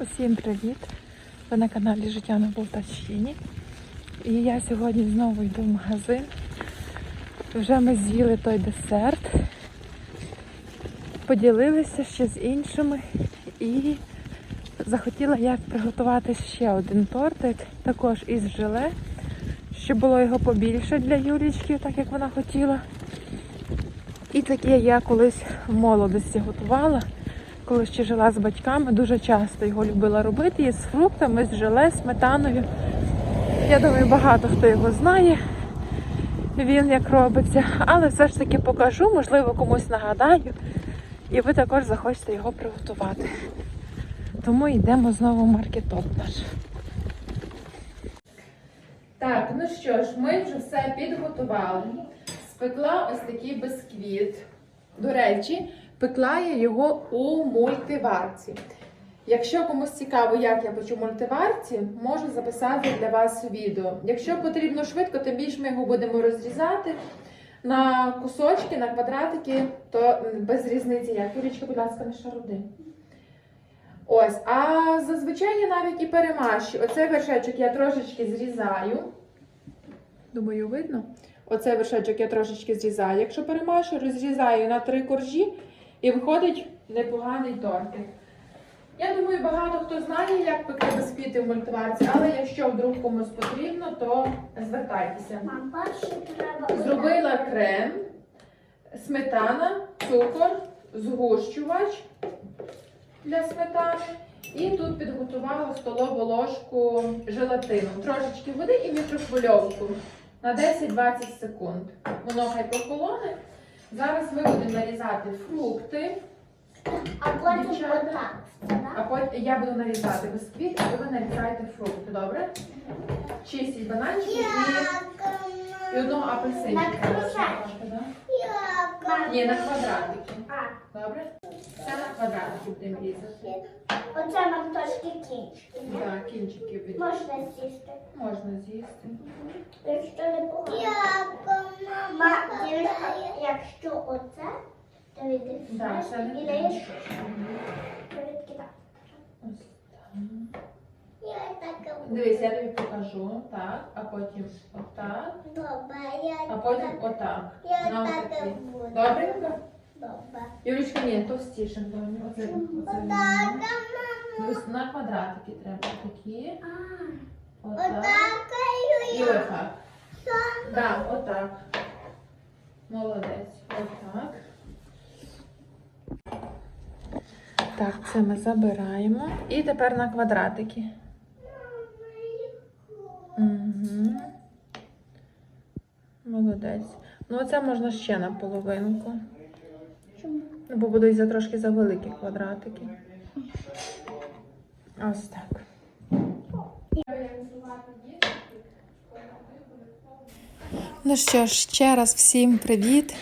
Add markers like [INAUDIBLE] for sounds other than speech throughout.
Усім привіт! Ви на каналі Життя на Полтавщині. І я сьогодні знову йду в магазин. Вже ми з'їли той десерт, поділилися ще з іншими і захотіла як приготувати ще один тортик, також із желе, щоб було його побільше для Юлічки, так як вона хотіла. І таке я колись в молодості готувала коли ще жила з батьками, дуже часто його любила робити і з фруктами, з желе, сметаною. Я думаю, багато хто його знає, він як робиться. Але все ж таки покажу, можливо, комусь нагадаю. І ви також захочете його приготувати. Тому йдемо знову в маркетоп наш. Так, ну що ж, ми вже все підготували. Спекла ось такий бисквіт. До речі, пекла я його у мультиварці. Якщо комусь цікаво, як я печу мультиварці, можу записати для вас відео. Якщо потрібно швидко, тим більше ми його будемо розрізати на кусочки, на квадратики, то без різниці як. Юрічка, будь ласка, не шаруди. Ось, а зазвичай я навіть і перемащу. Оцей вершечок я трошечки зрізаю. Думаю, видно? Оцей вершечок я трошечки зрізаю. Якщо перемашу, розрізаю на три коржі і виходить непоганий тортик. Я думаю, багато хто знає, як пекти бісквіти в мультиварці, але якщо вдруг комусь потрібно, то звертайтеся. Мам, перше треба. Зробила крем, сметана, цукор, згущувач для сметани. І тут підготувала столову ложку желатину. Трошечки води і мікрохвильовку на 10-20 секунд. Воно хай прохолоне. Зараз ми будемо нарізати фрукти, А потім отак. а потім я буду нарізати бисквіт, а ви нарізаєте фрукти, добре? Чистіть бананчики і, і одного кружечки. Ні, на квадратики. Добре? Це на квадратики будемо різати. Оце нам трошки кінчики. Так, кінчики від... Можна з'їсти. можна з'їсти. Якщо не погано. Ма, дівчинка, якщо оце, то Так, відрізаєш це не і даєш. Ось так. Дивись, я тобі покажу. Так, а потім отак, а потім отак. Навпаки. Добренько? Юлічка, ні, товстіше. доню. Оце, оце. Дивись, на квадратики треба такі. Отак. І отак. Так, отак. Молодець. Отак. Так, це ми забираємо. І тепер на квадратики. Угу. Молодець. Ну, оце можна ще на половинку. Чому? Ну, бо будуть за трошки за великі квадратики. Ось так. Ну що ж, ще раз всім привіт.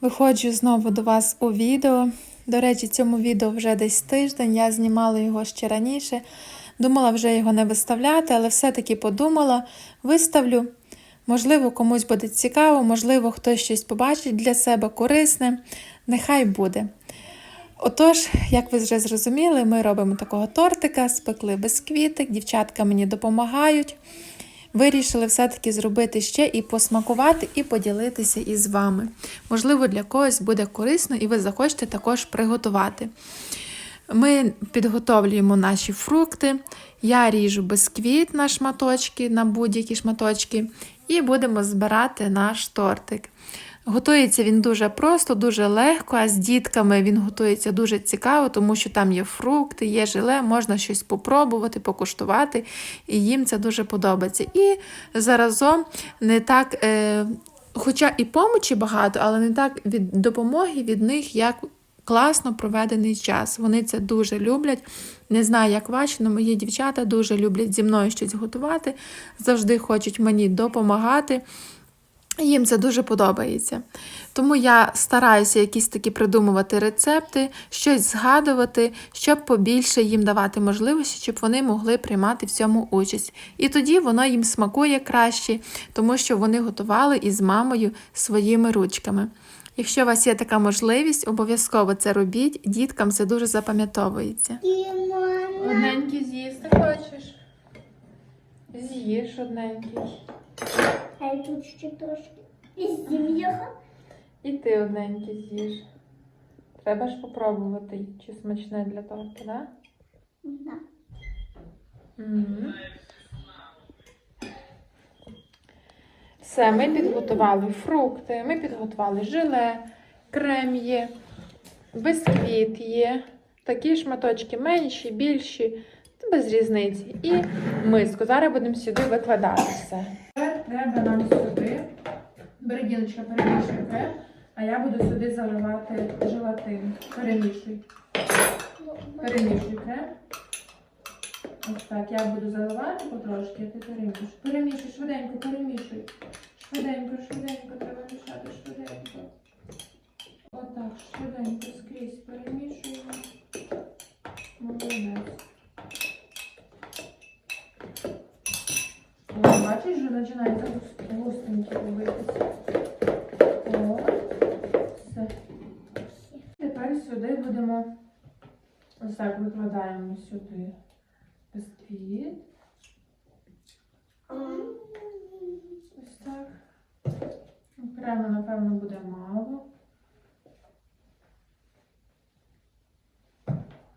Виходжу знову до вас у відео. До речі, цьому відео вже десь тиждень. Я знімала його ще раніше. Думала вже його не виставляти, але все-таки подумала, виставлю. Можливо, комусь буде цікаво, можливо, хтось щось побачить для себе корисне. Нехай буде. Отож, як ви вже зрозуміли, ми робимо такого тортика, спекли бисквітик, дівчатка мені допомагають. Вирішили все-таки зробити ще і посмакувати, і поділитися із вами. Можливо, для когось буде корисно, і ви захочете також приготувати. Ми підготовлюємо наші фрукти. Я ріжу бисквіт на шматочки, на будь-які шматочки, і будемо збирати наш тортик. Готується він дуже просто, дуже легко, а з дітками він готується дуже цікаво, тому що там є фрукти, є желе, можна щось попробувати, покуштувати, і їм це дуже подобається. І заразом не так, е, хоча і помочі багато, але не так від допомоги від них, як класно проведений час. Вони це дуже люблять. Не знаю, як ваші, але мої дівчата дуже люблять зі мною щось готувати, завжди хочуть мені допомагати. Їм це дуже подобається. Тому я стараюся якісь такі придумувати рецепти, щось згадувати, щоб побільше їм давати можливості, щоб вони могли приймати в цьому участь. І тоді воно їм смакує краще, тому що вони готували із мамою своїми ручками. Якщо у вас є така можливість, обов'язково це робіть, діткам це дуже запам'ятовується. Дімон. Одненько хочеш? З'їж одненький. А я тут ще трошки. І з'їм його. І ти одненький з'їж. Треба ж попробувати, чи смачне для торта, да? Да. Мгм. Все, ми підготували фрукти, ми підготували желе, крем є, бисквіт є, такі шматочки менші, більші, без різниці. І миску. Зараз будемо сюди викладати все. Треба нам сюди. Бери ділочка, перемішуй крем, а я буду сюди заливати желатин. Перемішуй. Перемішуй крем. Ось так, я буду заливати потрошки, а ти перемішуй. Перемішуй, швиденько, перемішуй. Швиденько, швиденько, треба мішати, швиденько. Отак, швиденько скрізь перемішуємо. Молодець. О, бачиш, вже починається густенько робитися. О, все. Тепер сюди будемо ось так викладаємо сюди бисквіт. Ось так. Крему, напевно, буде мало.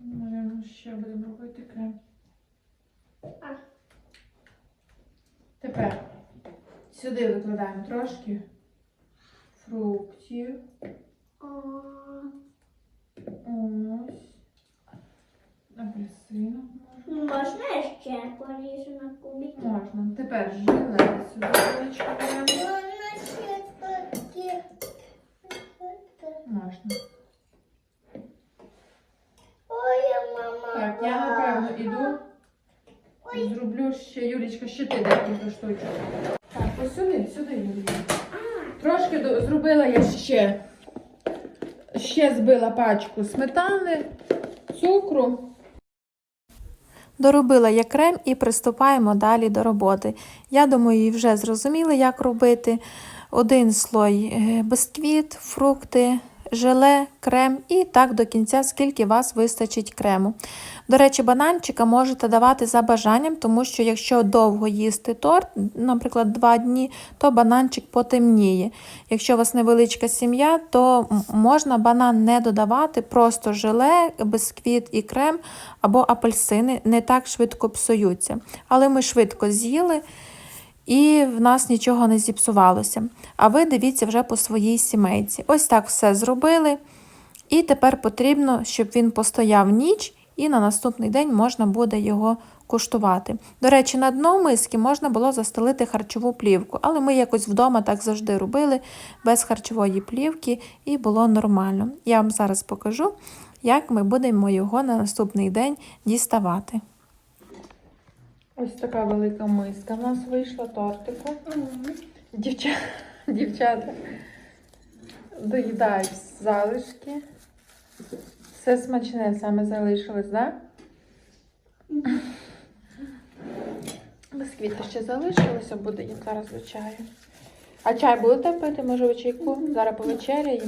Наверно, ще будемо робити крем. Тепер сюди викладаємо трошки фруктів. Ось. Апельсинок можна. Ну, можна я ще поріжу на кубики? Можна. Тепер желе сюди величко беремо. Можна ще такі. Можна. Ой, мама. Так, я напевно іду. Зроблю ще, Юлічка, ще ти декілька штучок. Так, ось сюди, сюди, Юлічка. Трошки до- зробила я ще. Ще збила пачку сметани, цукру. Доробила я крем і приступаємо далі до роботи. Я думаю, вже зрозуміли, як робити. Один слой е, бисквіт, фрукти, желе, крем і так до кінця, скільки вас вистачить крему. До речі, бананчика можете давати за бажанням, тому що якщо довго їсти торт, наприклад, два дні, то бананчик потемніє. Якщо у вас невеличка сім'я, то можна банан не додавати, просто желе, бисквіт і крем або апельсини не так швидко псуються. Але ми швидко з'їли і в нас нічого не зіпсувалося. А ви дивіться вже по своїй сімейці. Ось так все зробили. І тепер потрібно, щоб він постояв ніч, і на наступний день можна буде його куштувати. До речі, на дно миски можна було застелити харчову плівку, але ми якось вдома так завжди робили без харчової плівки, і було нормально. Я вам зараз покажу, як ми будемо його на наступний день діставати. Ось така велика миска в нас вийшла тортику. Дівчата, [LAUGHS] дівчата доїдають залишки. Все смачне саме залишилось, так? Да? Бісквіти ще залишилося, буде їм зараз до чаю. А чай будете пити, може, у чайку? Зараз повечеряємо.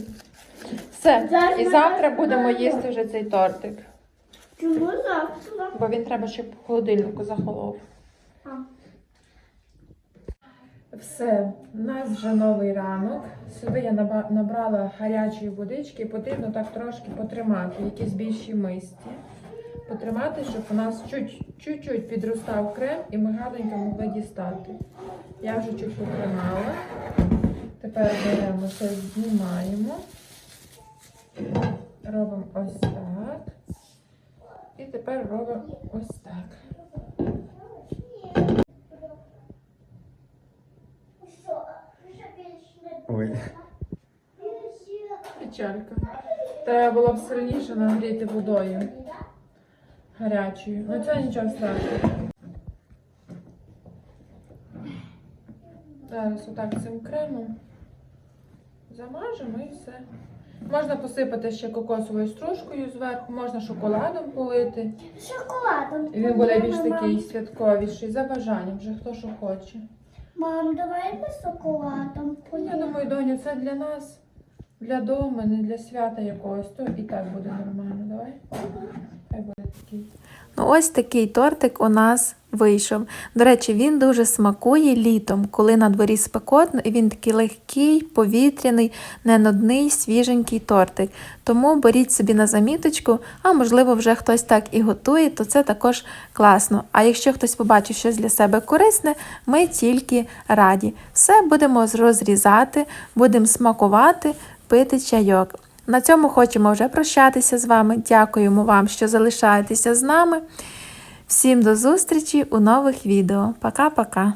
Все, і завтра будемо їсти вже цей тортик, Чому завтра? бо він треба, щоб в холодильнику захолов. А. Все, у нас вже новий ранок. Сюди я набрала гарячої водички, потрібно так трошки потримати в якійсь більшій мисці. Потримати, щоб у нас чуть- чуть-чуть підростав крем і ми гарненько могли дістати. Я вже чуть потримала. Тепер беремо це, знімаємо. Робимо ось так. І тепер робимо ось так. Ой. Печалька. Треба було б сильніше нагріти водою гарячою. Ну це нічого страшного. Зараз отак цим кремом замажемо і все. Можна посипати ще кокосовою стружкою зверху, можна шоколадом полити. Шоколадом. І він буде більш такий святковіший, за бажанням, вже хто що хоче. Мам, давай ми шоколадом Я думаю, доню, це для нас, Для дому, не для свята якогось, то і так буде нормально. Давай. Хай буде такий. Ну, ось такий тортик у нас вийшов. До речі, він дуже смакує літом, коли на дворі спекотно, і він такий легкий, повітряний, не нудний, свіженький тортик. Тому беріть собі на заміточку, а можливо, вже хтось так і готує, то це також класно. А якщо хтось побачив щось для себе корисне, ми тільки раді. Все будемо розрізати, будемо смакувати, пити чайок. На цьому хочемо вже прощатися з вами. Дякуємо вам, що залишаєтеся з нами. Всім до зустрічі у нових відео. Пока-пока!